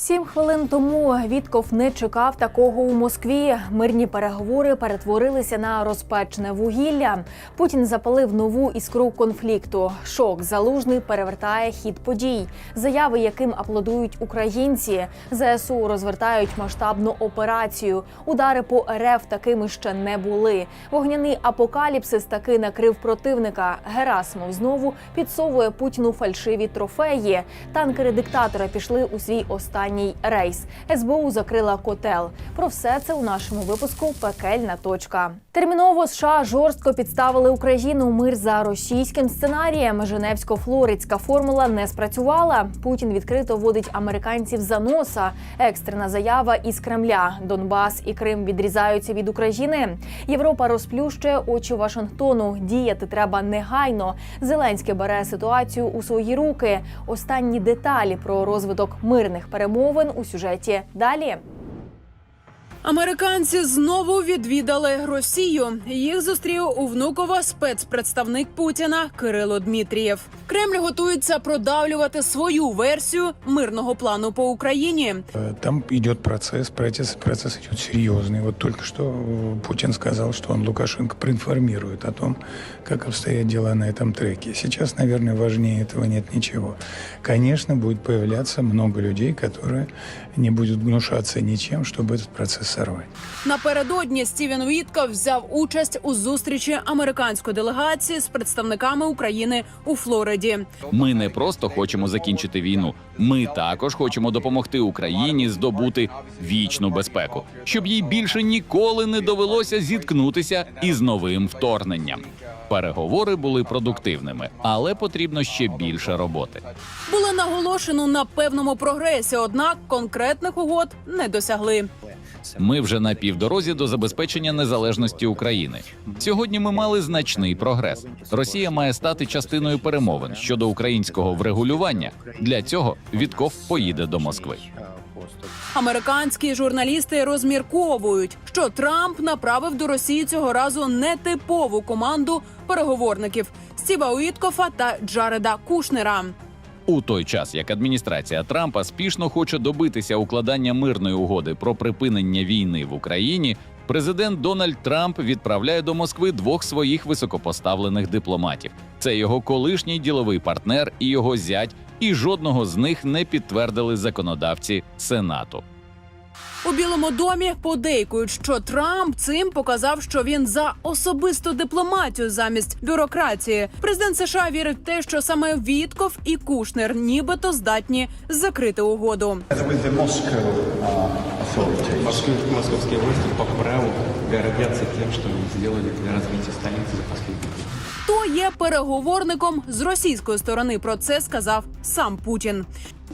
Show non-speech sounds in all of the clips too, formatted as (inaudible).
Сім хвилин тому Вітков не чекав такого у Москві. Мирні переговори перетворилися на розпечене вугілля. Путін запалив нову іскру конфлікту. Шок залужний перевертає хід подій, заяви, яким аплодують українці. ЗСУ розвертають масштабну операцію. Удари по РФ такими ще не були. Вогняний апокаліпсис таки накрив противника. Герасимов знову підсовує Путіну фальшиві трофеї. Танкери диктатора пішли у свій останній рейс. СБУ закрила котел. Про все це у нашому випуску Пекельна точка. Терміново США жорстко підставили Україну мир за російським сценарієм. Женевсько-флоридська формула не спрацювала. Путін відкрито водить американців за носа. Екстрена заява із Кремля. Донбас і Крим відрізаються від України. Європа розплющує очі Вашингтону. Діяти треба негайно. Зеленський бере ситуацію у свої руки. Останні деталі про розвиток мирних перемовин у сюжеті далі. Американці знову відвідали Росію. Їх зустрів у Внуково спецпредставник Путіна Кирило Дмитрієв. Кремль готується продавлювати свою версію мирного плану по Україні. Э, Там идет процесс, процесс, процесс идет серьезный. Вот только что э, Путин сказал, что он Лукашенко проинформирует о том, как обстоят дела на этом треке. Сейчас, наверное, важнее этого нет ничего. Конечно, будет появляться много людей, которые не будут гнушаться ничем, чтобы этот процесс сорвать. Напередодні Стівен Вітков взяв участь у зустрічі американської делегації з представниками України у Флориді. Ми не просто хочемо закінчити війну. Ми також хочемо допомогти Україні здобути вічну безпеку, щоб їй більше ніколи не довелося зіткнутися із новим вторгненням. Переговори були продуктивними, але потрібно ще більше роботи. Було наголошено на певному прогресі, однак конкретних угод не досягли. Ми вже на півдорозі до забезпечення незалежності України. Сьогодні ми мали значний прогрес. Росія має стати частиною перемовин щодо українського врегулювання. Для цього Вітков поїде до Москви. Американські журналісти розмірковують, що Трамп направив до Росії цього разу нетипову команду переговорників Стіва Уіткофа та Джареда Кушнера. У той час, як адміністрація Трампа спішно хоче добитися укладання мирної угоди про припинення війни в Україні, президент Дональд Трамп відправляє до Москви двох своїх високопоставлених дипломатів. Це його колишній діловий партнер і його зять, і жодного з них не підтвердили законодавці Сенату. У Білому домі подейкують, що Трамп цим показав, що він за особисту дипломатію замість бюрократії. Президент США вірить в те, що саме Вітков і Кушнер нібито здатні закрити угоду. uh, authorities. Моск- Московские власти по праву гордятся тем, что они для развития столицы за годы Хто є переговорником з російської сторони? Про це сказав сам Путін.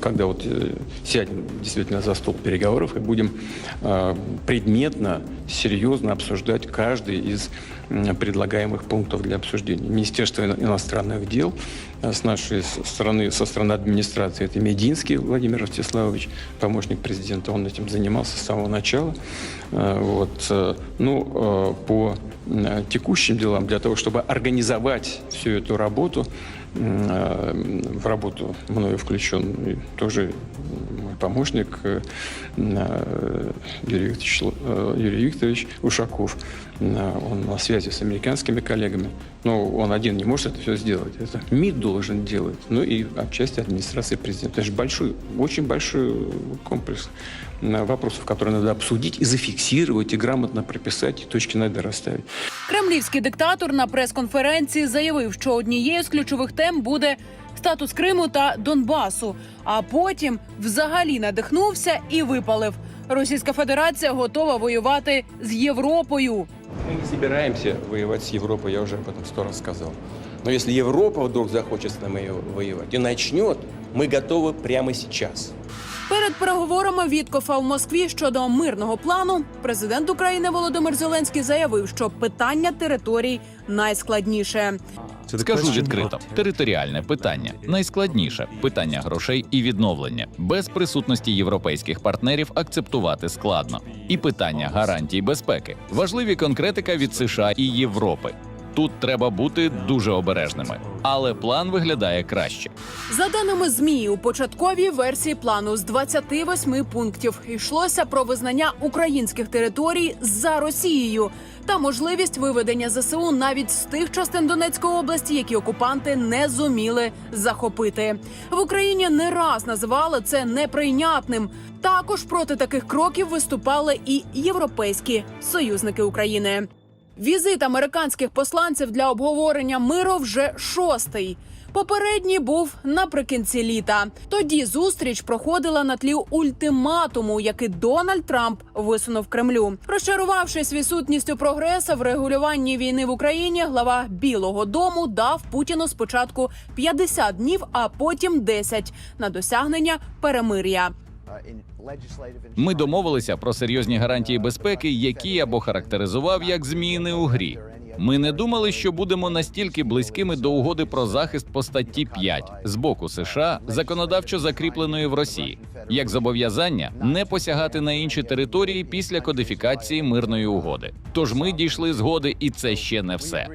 когда вот э, сядем действительно за стол переговоров и будем э, предметно, серьезно обсуждать каждый из м, предлагаемых пунктов для обсуждения. Министерство ино- иностранных дел э, с нашей с- стороны, со стороны администрации, это Мединский Владимир Ростиславович, помощник президента, он этим занимался с самого начала. Э, Вот, э, ну, э, по э, текущим делам, для того, чтобы организовать всю эту работу, э, в работу мною включен тоже мой помощник э, э, Юрий Викторович, э, Юрий Викторович Ушаков. Э, Он на связи с американскими коллегами. Но он один не может это все сделать. Это МИД должен делать. Ну и отчасти администрация президента. Это же большой, очень большой комплекс э, вопросов, которые надо обсудить и зафиксировать, и грамотно прописать, и точки надо расставить. Кремлівський диктатор на прес-конференції заявив, що однією з ключових тем буде статус Криму та Донбасу. А потім взагалі надихнувся і випалив. Російська Федерація готова воювати з Європою. Мы не собираемся воевать с Европой, я уже об этом сто раз сказал. Но если Европа вдруг захочет с нами воевать и начнет, мы готовы прямо сейчас. Перед переговорами Віткофа в Москві щодо мирного плану президент України Володимир Зеленський заявив, що питання територій найскладніше. Скажу відкрито, територіальне питання найскладніше питання грошей і відновлення. Без присутності європейських партнерів акцептувати складно. І питання гарантій безпеки важливі конкретика від США і Європи. Тут треба бути дуже обережними, але план виглядає краще. За даними ЗМІ, у початковій версії плану з 28 пунктів йшлося про визнання українських територій за Росією та можливість виведення ЗСУ навіть з тих частин Донецької області, які окупанти не зуміли захопити. В Україні не раз називали це неприйнятним. Також проти таких кроків виступали і європейські союзники України. Візит американських посланців для обговорення миру вже шостий. Попередній був наприкінці літа. Тоді зустріч проходила на тлі ультиматуму, який Дональд Трамп висунув Кремлю. Розчарувавшись відсутністю прогресу в регулюванні війни в Україні, глава Білого Дому дав Путіну спочатку 50 днів, а потім 10 на досягнення перемир'я. Ми домовилися про серйозні гарантії безпеки, які я б охарактеризував як зміни у грі. Ми не думали, що будемо настільки близькими до угоди про захист по статті 5 з боку США, законодавчо закріпленої в Росії, як зобов'язання не посягати на інші території після кодифікації мирної угоди. Тож ми дійшли згоди, і це ще не все.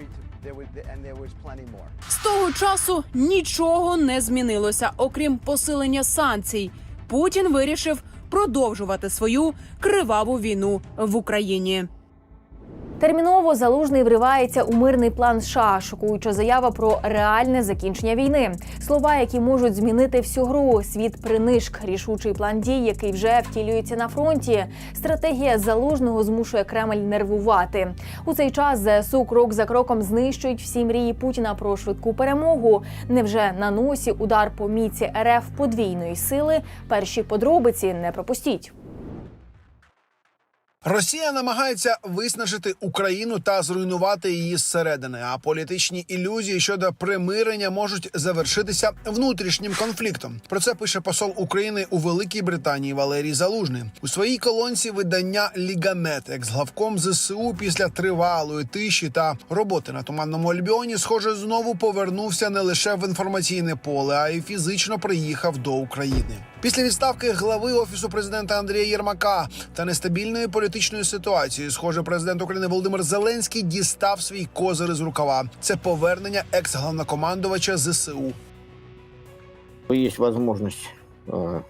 З того часу нічого не змінилося, окрім посилення санкцій. Путін вирішив продовжувати свою криваву війну в Україні. Терміново залужний вривається у мирний план США, шокуюча заява про реальне закінчення війни. Слова, які можуть змінити всю гру. Світ принишк, рішучий план дій, який вже втілюється на фронті. Стратегія залужного змушує Кремль нервувати. У цей час ЗСУ крок за кроком знищують всі мрії Путіна про швидку перемогу. Невже на носі удар по міці РФ подвійної сили? Перші подробиці не пропустіть. Росія намагається виснажити Україну та зруйнувати її зсередини. А політичні ілюзії щодо примирення можуть завершитися внутрішнім конфліктом. Про це пише посол України у Великій Британії Валерій Залужний у своїй колонці видання Лігамет, екс-главком ЗСУ після тривалої тиші та роботи на туманному Альбіоні, схоже, знову повернувся не лише в інформаційне поле, а й фізично приїхав до України. Після відставки глави офісу президента Андрія Єрмака та нестабільної політичної ситуації, схоже, президент України Володимир Зеленський дістав свій козир із рукава. Це повернення екс-главнокомандувача ЗСУ. Есть возможность э,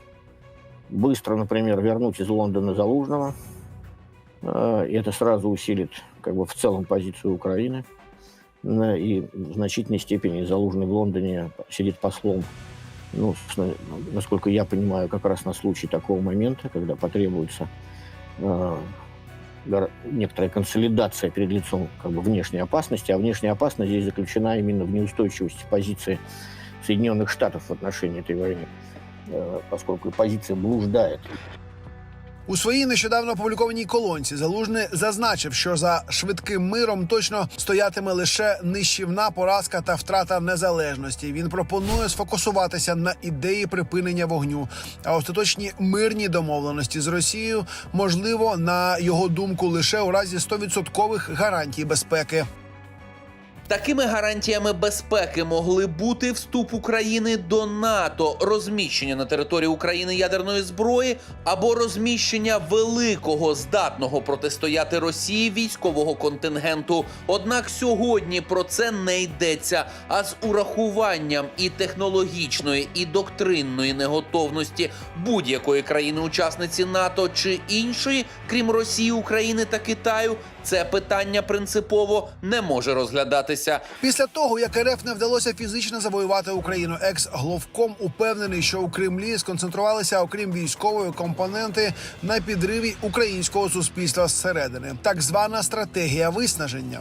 быстро, например, вернуть из Лондона Залужного. Э, и это сразу усилит как бы в целом позицию Украины. Э, И в значительной степени Залужный в Лондоне сидит послом, ну, собственно, насколько я понимаю, как раз на случай такого момента, когда потребуется э, гора- некоторая консолидация перед лицом как бы, внешней опасности, а внешняя опасность здесь заключена именно в неустойчивости позиции Соединенных Штатов в отношении этой войны, э, поскольку позиция блуждает. У своїй нещодавно опублікованій колонці залужний зазначив, що за швидким миром точно стоятиме лише нищівна поразка та втрата незалежності. Він пропонує сфокусуватися на ідеї припинення вогню, а остаточні мирні домовленості з Росією можливо на його думку лише у разі 100% гарантій безпеки. Такими гарантіями безпеки могли бути вступ України до НАТО, розміщення на території України ядерної зброї або розміщення великого здатного протистояти Росії військового контингенту. Однак сьогодні про це не йдеться. А з урахуванням і технологічної, і доктринної неготовності будь-якої країни-учасниці НАТО чи іншої, крім Росії, України та Китаю, це питання принципово не може розглядатися. Після того, як РФ не вдалося фізично завоювати Україну, екс гловком упевнений, що у Кремлі сконцентрувалися, окрім військової компоненти, на підриві українського суспільства зсередини. Так звана стратегія виснаження.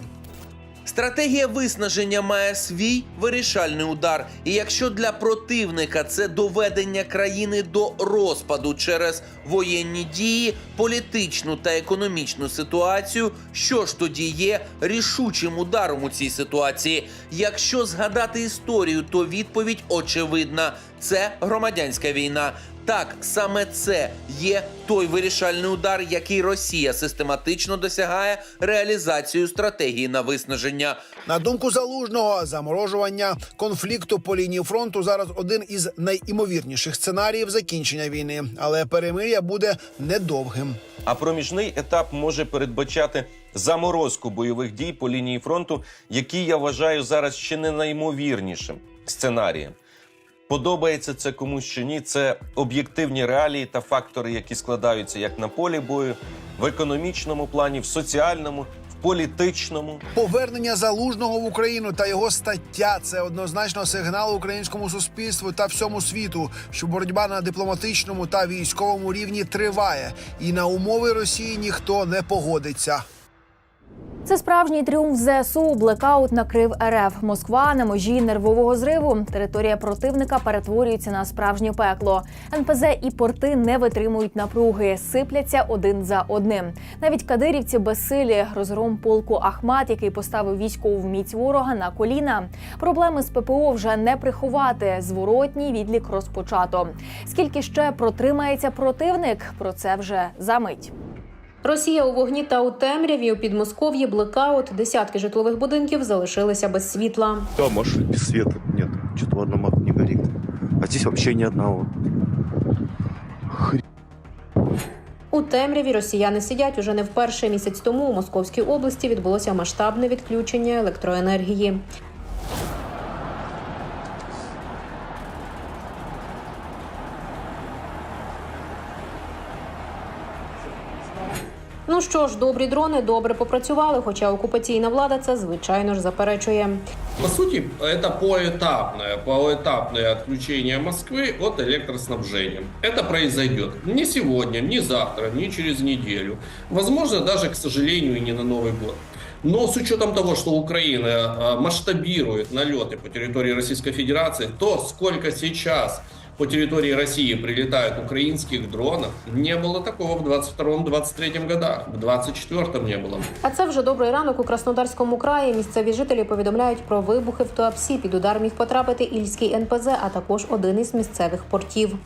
Стратегія виснаження має свій вирішальний удар. І якщо для противника це доведення країни до розпаду через воєнні дії, політичну та економічну ситуацію, що ж тоді є рішучим ударом у цій ситуації? Якщо згадати історію, то відповідь очевидна: це громадянська війна. Так, саме це є той вирішальний удар, який Росія систематично досягає реалізацією стратегії на виснаження. На думку залужного, заморожування конфлікту по лінії фронту зараз один із найімовірніших сценаріїв закінчення війни, але перемир'я буде недовгим. А проміжний етап може передбачати заморозку бойових дій по лінії фронту, які я вважаю зараз ще не наймовірнішим сценарієм. Подобається це комусь чи ні. Це об'єктивні реалії та фактори, які складаються як на полі бою, в економічному плані, в соціальному, політичному. Повернення залужного в Україну та його стаття це однозначно сигнал українському суспільству та всьому світу, що боротьба на дипломатичному та військовому рівні триває, і на умови Росії ніхто не погодиться. Це справжній тріумф ЗСУ. Блекаут накрив РФ. Москва на межі нервового зриву. Територія противника перетворюється на справжнє пекло. НПЗ і порти не витримують напруги, сипляться один за одним. Навіть кадирівці безсилі розгром полку Ахмат, який поставив військову міць ворога на коліна. Проблеми з ППО вже не приховати. Зворотній відлік розпочато. Скільки ще протримається противник? Про це вже за мить. Росія у вогні та у темряві у Підмосков'ї блекаут. Десятки житлових будинків залишилися без світла. Да, может, без света нет. Что-то в одном окне горит. А здесь вообще ни одного. У темряві росіяни сидять уже не вперше. Місяць тому у Московській області відбулося масштабне відключення електроенергії. що ж, добрі дрони добре попрацювали, хоча окупаційна влада це звичайно ж заперечує. По сути, это поэтапное, поэтапное отключение Москвы от электроснабжения. Это произойдет не сегодня, не завтра, не через неделю. Возможно, даже, к сожалению, и не на Новый год. Но с учетом того, что Украина э, масштабирует налеты по территории Российской Федерации, то сколько сейчас по территории России прилетают украинских дронов, не было такого в 22-23 годах, в 24 не было. А це вже добрий ранок у Краснодарському краї. Місцеві жителі повідомляють про вибухи в Туапсі. Під удар міг потрапити Ільський НПЗ, а також один із місцевих портів.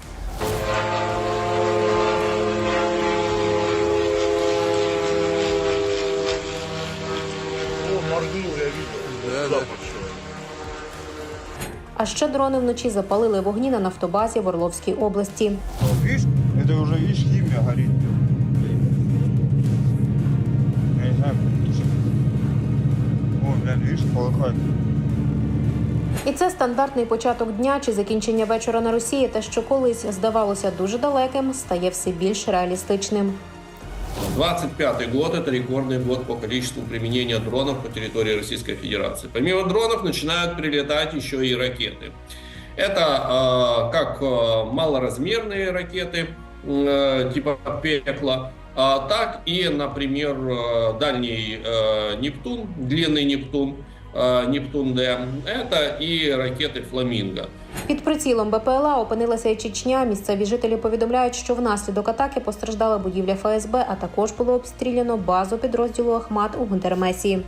А ще дрони вночі запалили вогні на нафтобазі в Орловській області. Видишь, это уже, видишь, химия горит. Я не знаю. О, блин, видишь, полыхает. І це стандартний початок дня чи закінчення вечора на Росії. Те, що колись здавалося дуже далеким, стає все більш реалістичним. 25 год – это рекордный год по количеству применения дронов по территории Российской Федерации. Помимо дронов начинают прилетать еще и ракеты. Это э, как э, малоразмерные ракеты э, типа «Пекла», а так и, например, э, дальний э, «Нептун», длинный «Нептун», э, «Нептун-Д». Это и ракеты «Фламинго». Під прицілом БПЛА опинилася і Чечня. Місцеві жителі повідомляють, що внаслідок атаки постраждала будівля ФСБ, а також було обстріляно базу підрозділу Ахмат у Гундермесі.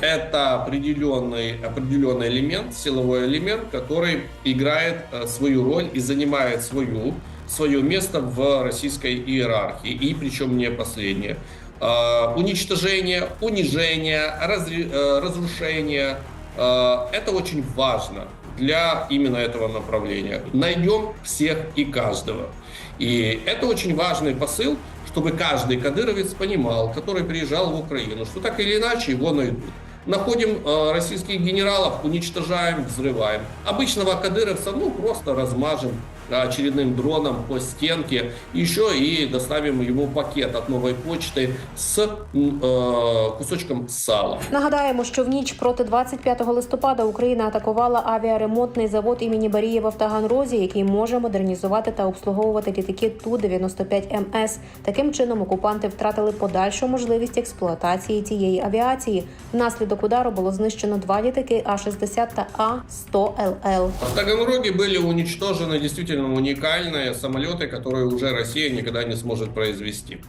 это определенный, определенный элемент, силовой элемент, который играет э, свою роль и занимает свою, свое место в российской иерархии, и причем не последнее. Э, Уничтожение, унижение, э, разрушение э, – это очень важно для именно этого направления. Найдем всех и каждого. И это очень важный посыл, чтобы каждый кадыровец понимал, который приезжал в Украину, что так или иначе его найдут. Находим э, российских генералов, уничтожаем, взрываем. Обычного кадыровца, ну, просто размажем очередным дроном по стенке. Еще и доставим ему пакет от новой почты с м, э, кусочком сала. Нагадаємо, що в ніч проти 25 листопада Україна атакувала авіаремонтний завод імені Барієва в Таганрозі, який може модернізувати та обслуговувати літаки Ту-95 МС. Таким чином окупанти втратили подальшу можливість експлуатації цієї авіації. Внаслідок удару було знищено два літаки А-60 та А-100ЛЛ. В Таганроге были уничтожены действительно уникальные самолеты, которые уже Россия никогда не сможет произвести.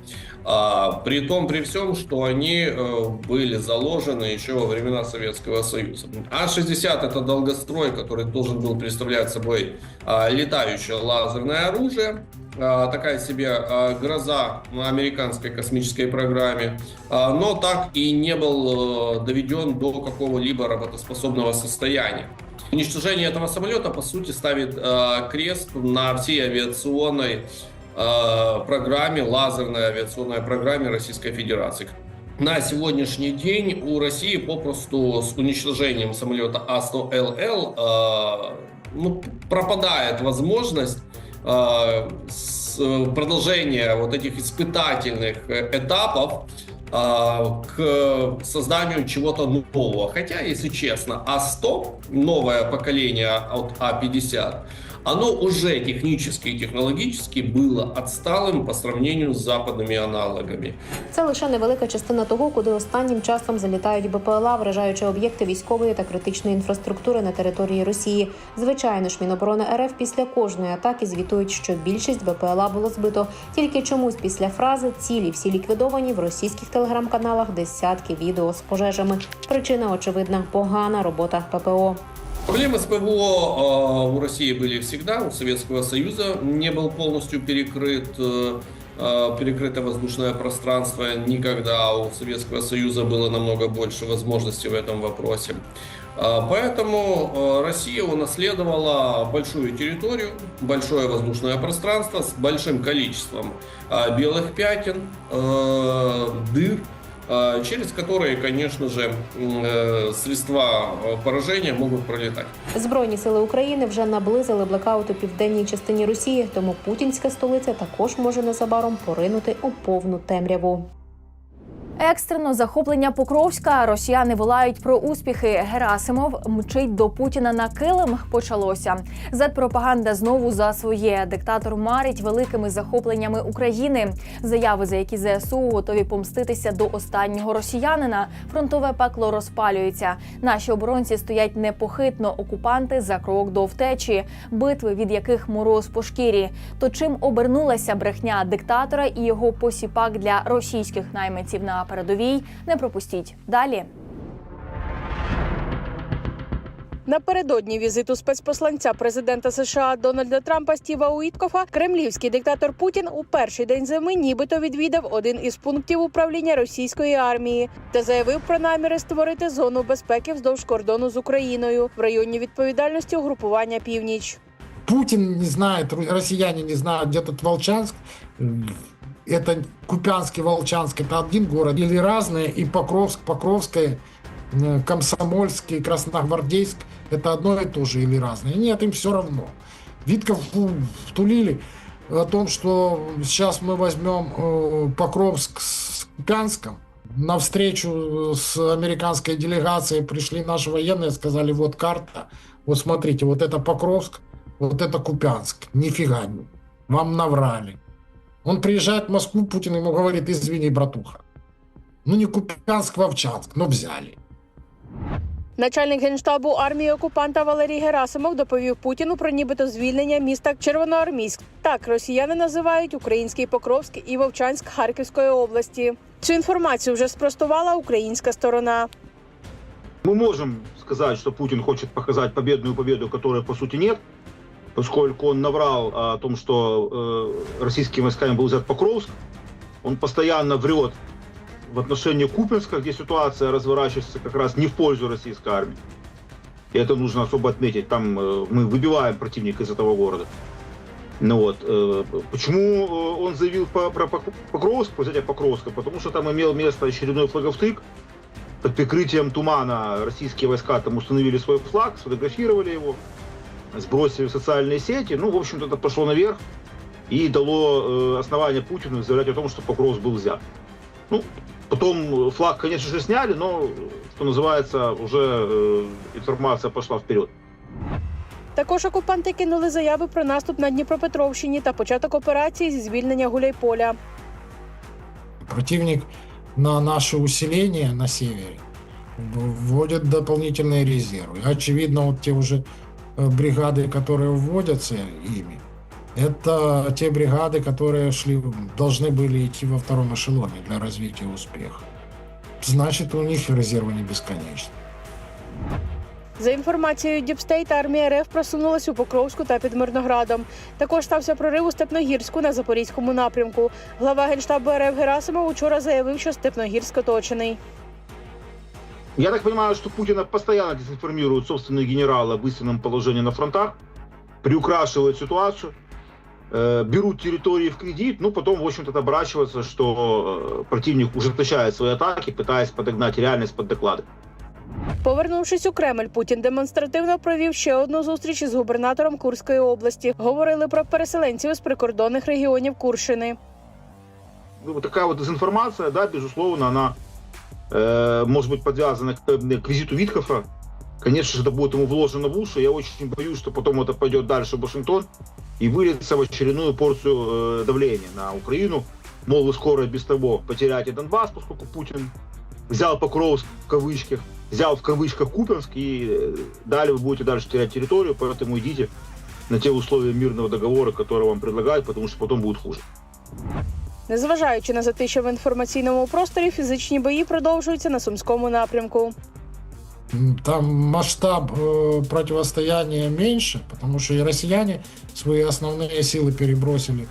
А, при том, при всем, что они э, были заложены еще во времена Советского Союза. А-60 это долгострой, который должен был представлять собой а, летающее лазерное оружие. А, такая себе а, гроза на американской космической программе, но так и не был э, доведен до какого-либо работоспособного состояния. Уничтожение этого самолета, по сути, ставит э, крест на всей авиационной э, программе, лазерной авиационной программе Российской Федерации. На сегодняшний день у России попросту с уничтожением самолета А-100ЛЛ э, ну, пропадает возможность э, с- продолжения вот этих испытательных э, этапов э, к созданию чего-то нового. Хотя, если честно, А100, новое поколение от А50, оно уже технически и технологически было отсталым по сравнению з западными аналогами. Це лише невелика частина того, куди останнім часом залітають БПЛА, вражаючи об'єкти військової та критичної інфраструктури на території Росії. Звичайно ж, Міноборони РФ після кожної атаки звітують, що більшість БПЛА було збито. Тільки чомусь після фрази цілі всі ліквідовані в російських телеграм-каналах десятки відео з пожежами. Причина очевидна погана робота ППО. Проблемы с ПВО э, у России были всегда, у Советского Союза не был полностью перекрыт, э, э, перекрыто воздушное пространство, никогда у Советского Союза было намного больше возможностей в этом вопросе. Поэтому э, Россия унаследовала большую территорию, большое воздушное пространство с большим количеством белых пятен, э, дыр, через которые, конечно же, м, э, средства э, поражения могут пролетать. Збройні сили України вже наблизили блекаут у південній частині Росії, тому путінська столиця також може незабаром поринути у повну темряву. Екстрено захоплення Покровська. Росіяни волають про успіхи. Герасимов мчить до Путіна на килим. Почалося. Зет-пропаганда знову за своє. Диктатор марить великими захопленнями України. Заяви, за які ЗСУ готові помститися до останнього росіянина. Фронтове пекло розпалюється. Наші оборонці стоять непохитно. Окупанти за крок до втечі. Битви, від яких мороз по шкірі. То чим обернулася брехня диктатора і його посіпак для російських найманців на передовій? Не пропустіть далі. Напередодні візиту спецпосланця президента США Дональда Трампа Стіва Уіткофа кремлівський диктатор Путін у перший день зими нібито відвідав один із пунктів управління російської армії та заявив про наміри створити зону безпеки вздовж кордону з Україною в районі відповідальності угрупування Північ. Путин не знает, ру- россияне не знают, где тут Волчанск. Это Купянск и Волчанск, это один город. Или разные, и Покровск, Покровское, э, Комсомольск и Красногвардейск, это одно и то же или разные. Нет, им все равно. Витков фу, втулили о том, что сейчас мы возьмем э, Покровск с Купянском. На встречу с американской делегацией пришли наши военные, сказали, вот карта, вот смотрите, вот это Покровск, вот это Купянск. Нифига, вам наврали. Он приезжает в Москву, Путин ему говорит, извини, братуха. Ну не Купянск, Вовчанск, но взяли. Начальник генштабу армії окупанта Валерій Герасимов доповів Путіну про нібито звільнення міста Червоноармійськ. Так росіяни називають український Покровськ і Вовчанськ Харківської області. Цю інформацію вже спростувала українська сторона. Мы можем сказать, что Путин хочет показать победную победу, которой по сути нет, поскольку он наврал о том, что э, российскими войсками был взят Покровск. Он постоянно врет в отношении Купинска, где ситуация разворачивается как раз не в пользу российской армии. И это нужно особо отметить. Там э, мы выбиваем противника из этого города. Ну вот, э, почему э, он заявил по- про Пок- Покровск, взятие Покровска? Потому что там имел место очередной флаговстык, под прикрытием тумана российские войска там установили свой флаг, сфотографировали его, сбросили в социальные сети. Ну, в общем-то, это пошло наверх и дало э, основание Путину заявлять о том, что Покровск был взят. Ну, потом э, флаг, конечно же, сняли, но, что называется, уже э, информация пошла вперед. Також окупанти кинули заяви про наступ на Дніпропетровщині та початок операції зі звільнення Гуляйполя. Противник на наше усиление на севере вводит дополнительные резервы. Очевидно, вот те уже э, бригады, которые вводятся ими, это те бригады, которые шли, должны были идти во втором эшелоне для развития успеха. Значит, у них резервы не бесконечны. За інформацією Діпстейт, армія РФ просунулась у Покровську та під Мирноградом. Також стався прорив у Степногірську на запорізькому напрямку. Глава генштабу РФ Герасимов учора заявив, що Степногірськ оточений. Я так понимаю, что Путина постоянно дезинформируют собственные генералы об истинном положении на фронтах, приукрашивают ситуацию, э, берут территории в кредит, ну, потом, в общем-то, оборачивается, что э, противник ужесточает свои атаки, пытаясь подогнать реальность под доклады. Повернувшись у Кремль, Путін демонстративно провів ще одну зустріч із губернатором Курської області. Говорили про переселенців з прикордонних регіонів Курщини. Ну, вот такая вот дезинформация, да, безусловно, она э, может быть подвязана к, э, к визиту Виткофа. Конечно же, это будет ему вложено в уши. Я очень боюсь, что потом это пойдет дальше в Вашингтон и выльется в очередную порцию э, давления на Украину. Мол, вы скоро без того потеряете Донбасс, поскольку Путин взял Покровск в кавычках, взял в кавычках Купенск, и э, далее вы будете дальше терять территорию, поэтому идите на те условия мирного договора, которые вам предлагают, потому что потом будет хуже. Незважаючи на затища в інформаційному просторі, фізичні бої продовжуються на сумському напрямку. М, Там масштаб э, противостояния меньше, потому что и россияне свои основные силы перебросили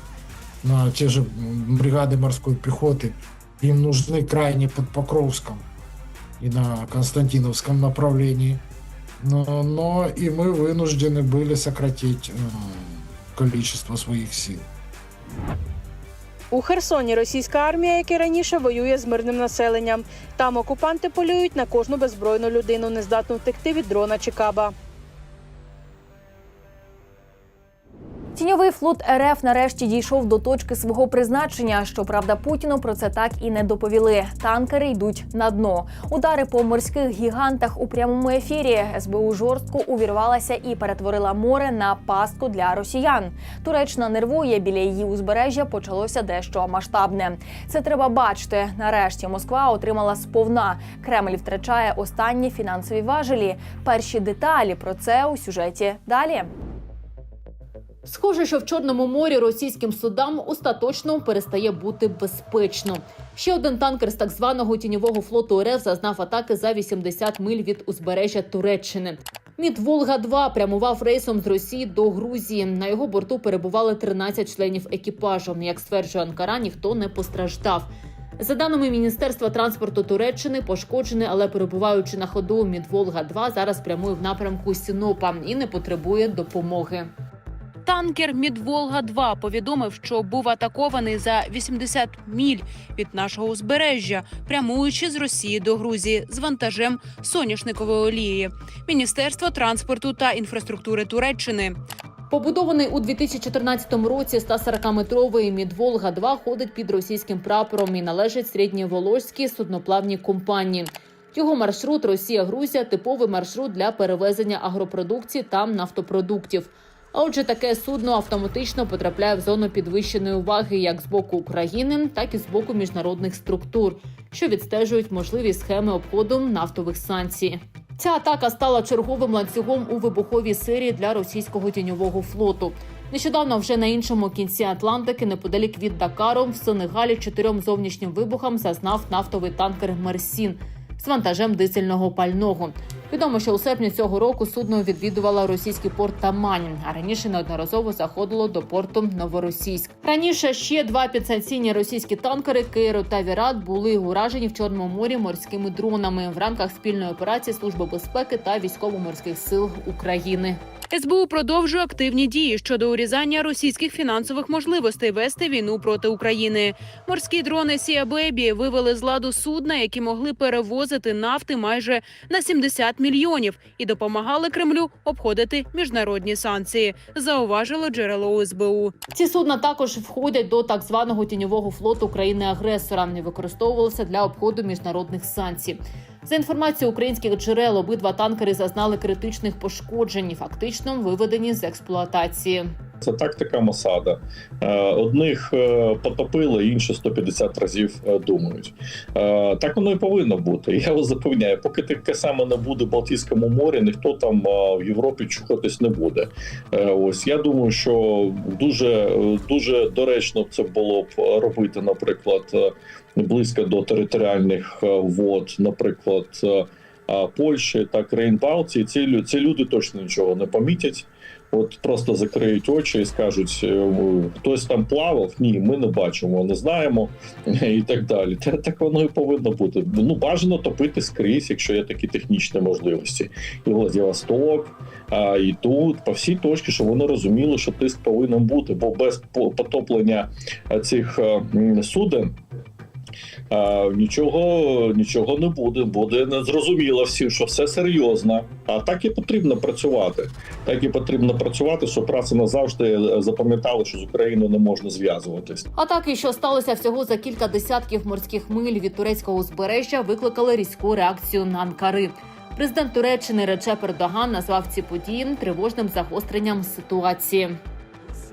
на те же м, бригады морской пехоты. Им нужны крайне под Покровском и на Константиновском направлении. Но, но и мы вынуждены были сократить э, количество своих сил. У Херсоні російська армія, як і раніше, воює з мирним населенням. Там окупанти полюють на кожну беззбройну людину, не здатну втекти від дрона чи каба. Тіньовий флот РФ нарешті дійшов до точки свого призначення. Щоправда, Путіну про це так і не доповіли. Танкери йдуть на дно. Удари по морських гігантах у прямому ефірі. СБУ жорстко увірвалася і перетворила море на пастку для росіян. Туреччина нервує біля її узбережжя. Почалося дещо масштабне. Це треба бачити. Нарешті Москва отримала сповна. Кремль втрачає останні фінансові важелі. Перші деталі про це у сюжеті далі. Схоже, що в Чорному морі російським судам остаточно перестає бути безпечно. Ще один танкер з так званого тіньового флоту РФ зазнав атаки за 80 миль від узбережжя Туреччини. Мід Волга 2 прямував рейсом з Росії до Грузії. На його борту перебували 13 членів екіпажу. Як стверджує Анкара, ніхто не постраждав. За даними Міністерства транспорту Туреччини, пошкоджений, але перебуваючи на ходу, Мід Волга 2 зараз прямує в напрямку Сінопа і не потребує допомоги. Танкер Мідволга-2 повідомив, що був атакований за 80 міль від нашого узбережжя, прямуючи з Росії до Грузії з вантажем соняшникової олії. Міністерство транспорту та інфраструктури Туреччини. Побудований у 2014 році 140-метровий Мідволга 2 ходить під російським прапором і належить середньоволожській судноплавній компанії. Його маршрут Росія-Грузія типовий маршрут для перевезення агропродукції та нафтопродуктів. А отже, таке судно автоматично потрапляє в зону підвищеної уваги як з боку України, так і з боку міжнародних структур, що відстежують можливі схеми обходу нафтових санкцій. Ця атака стала черговим ланцюгом у вибуховій серії для російського тіньового флоту. Нещодавно вже на іншому кінці Атлантики, неподалік від Дакару, в Сенегалі чотирьом зовнішнім вибухам зазнав нафтовий танкер Мерсін з вантажем дизельного пального. Відомо, що у серпні цього року судно відвідувало російський порт Тамань, а раніше неодноразово заходило до порту Новоросійськ. Раніше ще два підсанкційні російські танкери Кейро та Вірат були уражені в Чорному морі морськими дронами в рамках спільної операції Служби безпеки та військово-морських сил України. СБУ продовжує активні дії щодо урізання російських фінансових можливостей вести війну проти України. Морські дрони Сія Бебі вивели з ладу судна, які могли перевозити нафти майже на 70 мільйонів, і допомагали Кремлю обходити міжнародні санкції. Зауважило джерело СБУ. Ці судна також входять до так званого тіньового флоту країни-агресора і використовувалися для обходу міжнародних санкцій. За інформацією українських джерел, обидва танкери зазнали критичних пошкоджень, фактично виведені з експлуатації. Це тактика Мосада. Е, Одних е, потопили, інші 150 разів е, думають. Так воно і повинно бути. Я вас запевняю, поки таке саме не буде в Балтійському морі, ніхто там в Європі чухатись не буде. Ось я думаю, що дуже дуже доречно це було б робити, наприклад, близько до територіальних вод, наприклад. Польщі та країн Балтії, ці, ці люди точно нічого не помітять. От просто закриють очі і скажуть, е, хтось там плавав. Ні, ми не бачимо, не знаємо (laughs) і так далі. Та так воно і повинно бути. Ну бажано топити скрізь, якщо є такі технічні можливості. І Владивосток, а і тут по всій точці, щоб вони розуміли, що тиск повинен бути, бо без потоплення е, цих е, суден. А, нічого, нічого не буде. Буде незрозуміло всім, що все серйозно. А так і потрібно працювати. Так і потрібно працювати, щоб праця назавжди запам'ятали, що з Україною не можна зв'язуватись. Атаки, що сталося всього за кілька десятків морських миль від турецького узбережжя, викликали різку реакцію на Анкари. Президент Туреччини Речеп Ердоган назвав ці події тривожним загостренням ситуації.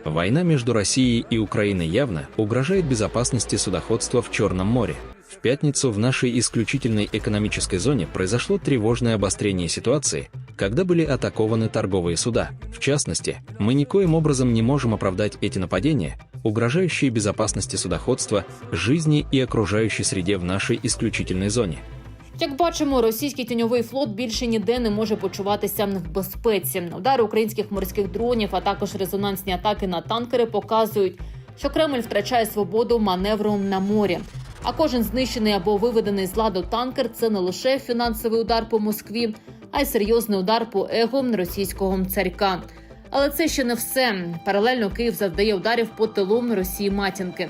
Война между Россией и Украиной явно угрожает безопасности судоходства в Черном море. В пятницу в нашей исключительной экономической зоне произошло тревожное обострение ситуации, когда были атакованы торговые суда. В частности, мы никоим образом не можем оправдать эти нападения, угрожающие безопасности судоходства, жизни и окружающей среде в нашей исключительной зоне. Як бачимо, російський тіньовий флот більше ніде не може почуватися в безпеці. Удари українських морських дронів, а також резонансні атаки на танкери показують, що Кремль втрачає свободу маневру на морі. А кожен знищений або виведений з ладу танкер це не лише фінансовий удар по Москві, а й серйозний удар по его російського царька. Але це ще не все. Паралельно Київ завдає ударів по тилу Росії матінки.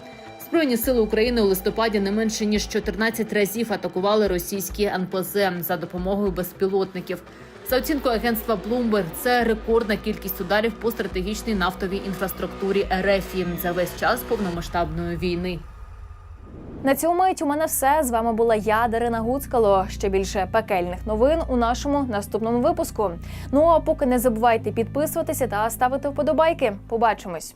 Збройні сили України у листопаді не менше ніж 14 разів атакували російські НПЗ за допомогою безпілотників. За оцінкою агентства Bloomberg, це рекордна кількість ударів по стратегічній нафтовій інфраструктурі РФ за весь час повномасштабної війни. На цьому мить у мене все. З вами була я, Дарина Гуцкало. Ще більше пекельних новин у нашому наступному випуску. Ну а поки не забувайте підписуватися та ставити вподобайки. Побачимось.